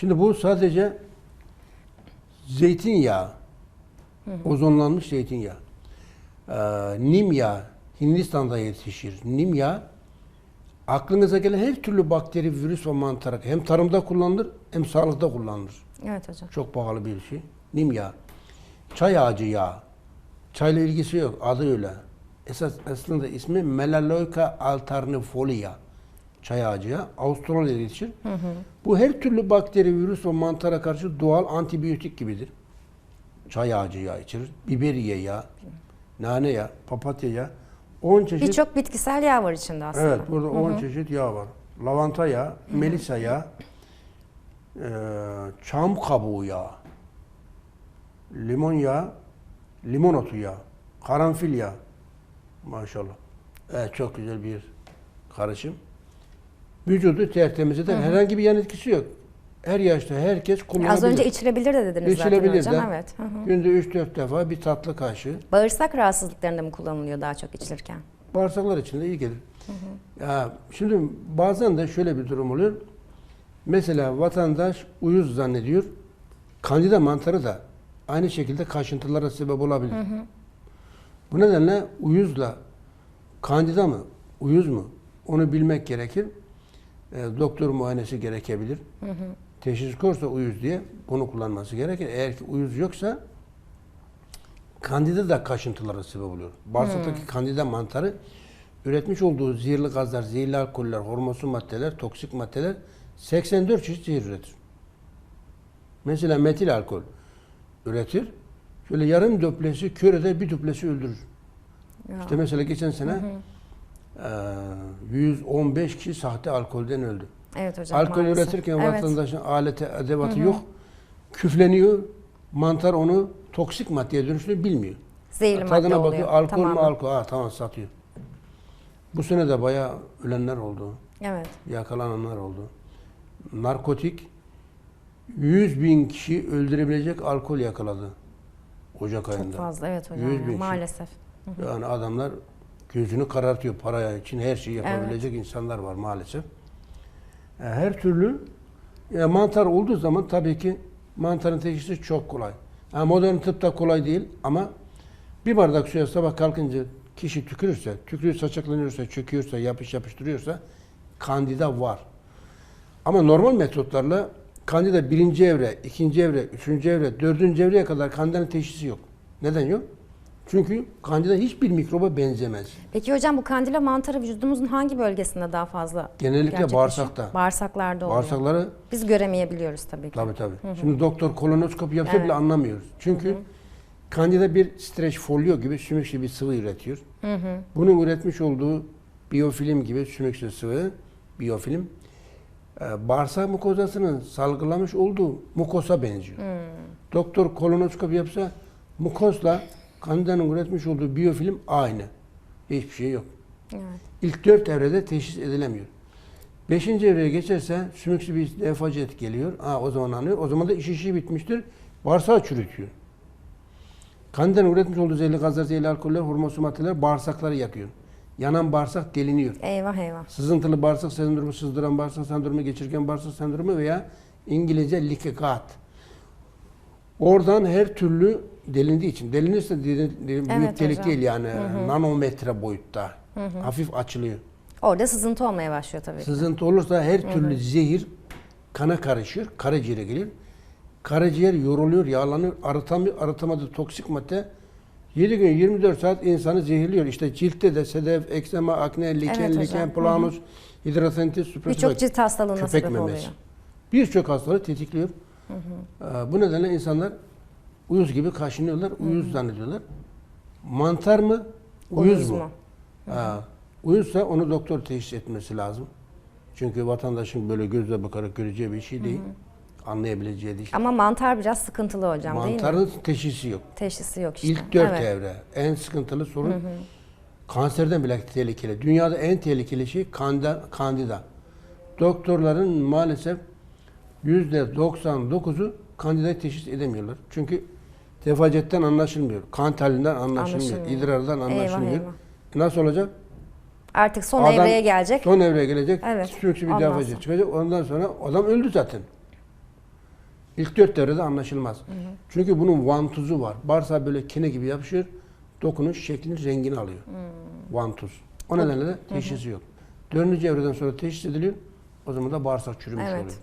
Şimdi bu sadece zeytinyağı, ozonlanmış zeytinyağı. Ee, nim yağı, Hindistan'da yetişir. Nim yağı, aklınıza gelen her türlü bakteri, virüs ve mantar hem tarımda kullanılır hem sağlıkta kullanılır. Evet hocam. Çok pahalı bir şey. Nim yağı. Çay ağacı yağı. Çayla ilgisi yok. Adı öyle. Esas aslında ismi Melaleuca alternifolia. Çay ağacı yağı. Avustralya'da yetişir. Bu her türlü bakteri, virüs ve mantara karşı doğal antibiyotik gibidir. Çay ağacı yağı içerir. Biberiye yağı, nane yağı, papatya yağı. 10 çeşit Birçok bitkisel yağ var içinde aslında. Evet, burada 10 çeşit yağ var. Lavanta yağı, melisa yağı, eee, çam kabuğu yağı, limon yağı, limon otu yağı, karanfil yağı. Maşallah. Evet, çok güzel bir karışım. Vücudu tertemiz eder. Herhangi bir yan etkisi yok. Her yaşta herkes kullanabilir. Az önce içilebilir de dediniz İçilebilir zaten de. hocam. Evet. Hı hı. Günde 3-4 defa bir tatlı kaşığı. Bağırsak rahatsızlıklarında mı kullanılıyor daha çok içilirken? Bağırsaklar için de iyi gelir. Ya şimdi bazen de şöyle bir durum oluyor. Mesela vatandaş uyuz zannediyor. Kandida mantarı da aynı şekilde kaşıntılara sebep olabilir. Bu nedenle uyuzla kandida mı, uyuz mu onu bilmek gerekir. E, doktor muayenesi gerekebilir. Teşhis korsa uyuz diye bunu kullanması gerekir. Eğer ki uyuz yoksa Kandida da kaşıntılara sebep oluyor. Bağırsaktaki kandida mantarı üretmiş olduğu zehirli gazlar, zehirli alkoller, hormonsu maddeler, toksik maddeler 84 çeşit zehir üretir. Mesela metil alkol üretir. Şöyle yarım duplesi kör eder, bir duplesi öldürür. Ya. İşte mesela geçen sene eee, 115 kişi sahte alkolden öldü. Evet hocam. Alkol maalesef. üretirken evet. vatandaşın aleti, edevatı yok. Küfleniyor. Mantar onu toksik maddeye dönüştürüyor bilmiyor. Zehirli madde Tadına oluyor. bakıyor. Alkol mü Tamamen. alkol? Ha tamam satıyor. Bu sene de bayağı ölenler oldu. Evet. Yakalananlar oldu. Narkotik 100 bin kişi öldürebilecek alkol yakaladı. Ocak Çok ayında. fazla evet 100 hocam. bin ya, kişi. Maalesef. Yani adamlar gözünü karartıyor paraya için her şeyi yapabilecek insanlar var maalesef. E, Her türlü e, mantar olduğu zaman tabii ki mantarın teşhisi çok kolay. Yani modern tıpta kolay değil ama bir bardak suya sabah kalkınca kişi tükürürse, tükürüğü saçaklanıyorsa, çöküyorsa, yapış yapıştırıyorsa kandida var. Ama normal metotlarla kandida birinci evre, ikinci evre, üçüncü evre, dördüncü evreye kadar kandidanın teşhisi yok. Neden yok? Çünkü kandida hiçbir mikroba benzemez. Peki hocam bu kandila mantarı vücudumuzun hangi bölgesinde daha fazla Genellikle gerçekleşiyor? bağırsakta. Bağırsaklarda oluyor. Bağırsakları Biz göremeyebiliyoruz tabii ki. tabii tabii. Şimdi doktor kolonoskopi yapsa Evet. bile anlamıyoruz. Çünkü kandida bir streç folyo gibi sümüksü bir sıvı üretiyor. Bunun üretmiş olduğu biyofilm gibi sümüksü sıvı, biyofilm, e, bağırsak mukozasının salgılamış olduğu mukosa benziyor. Doktor kolonoskopi yapsa mukozla kandidanın üretmiş olduğu biyofilm aynı. Hiçbir şey yok. Evet. İlk dört evrede teşhis edilemiyor. Beşinci evreye geçerse sümüksü bir defacet geliyor. Ha, o zaman anlıyor. O zaman da iş işi bitmiştir. Bağırsağı çürütüyor. Kandidanın üretmiş olduğu zehirli gazlar, zehirli alkoller, hormonsu maddeler bağırsakları yakıyor. Yanan bağırsak deliniyor. Eyvah eyvah. Sızıntılı bağırsak sendromu, sızdıran bağırsak sendromu, geçirgen bağırsak sendromu veya İngilizce likikat. Oradan her türlü delindiği için. Delinirse deli- deli- büyük Evet delik hocam. değil yani nanometre boyutta. Hafif açılıyor. Orada sızıntı olmaya başlıyor tabii. Sızıntı olursa her türlü zehir kana karışıyor, karaciğere geliyor. Karaciğer yoruluyor, yağlanıyor, arıtamıyor, arıtamadığı toksik madde 7 gün 24 saat insanı zehirliyor. İşte ciltte de sedef, eksema, akne, liken, Evet liken, planus, hidrasentis, süpresifak, Birçok cilt hastalığına sebep memesi. oluyor. Birçok hastalığı tetikliyor. Ee, bu nedenle insanlar uyuz gibi kaşınıyorlar, uyuz zannediyorlar. Mantar mı? Uyuz, Uyuz mu? mu? Ha, uyuzsa onu doktor teşhis etmesi lazım. Çünkü vatandaşın böyle gözle bakarak göreceği bir şey değil. Anlayabileceği değil. Ama mantar biraz sıkıntılı hocam değil mi? Mantarın teşhisi yok. Teşhisi yok işte. İlk dört evet. evre en sıkıntılı sorun kanserden bile tehlikeli. Dünyada en tehlikeli şey kanda, kandida. Doktorların maalesef 99'u kandidayı teşhis edemiyorlar. Çünkü defacetten anlaşılmıyor. Kan tahlilinden anlaşılmıyor. Anlaşılmıyor. idrardan Eyvah, anlaşılmıyor. eyvah. Nasıl olacak? Artık son Adam evreye gelecek. Son evreye gelecek. Evet, Sümüksü bir sonra. çıkacak. Ondan sonra adam öldü zaten. İlk dört devrede anlaşılmaz. Çünkü bunun vantuzu var. Bağırsağa böyle kene gibi yapışır. Dokunuş şeklini, rengini alıyor. Vantuz. O nedenle de teşhisi yok. Dördüncü evreden sonra teşhis ediliyor. O zaman da bağırsak çürümüş Evet. oluyor.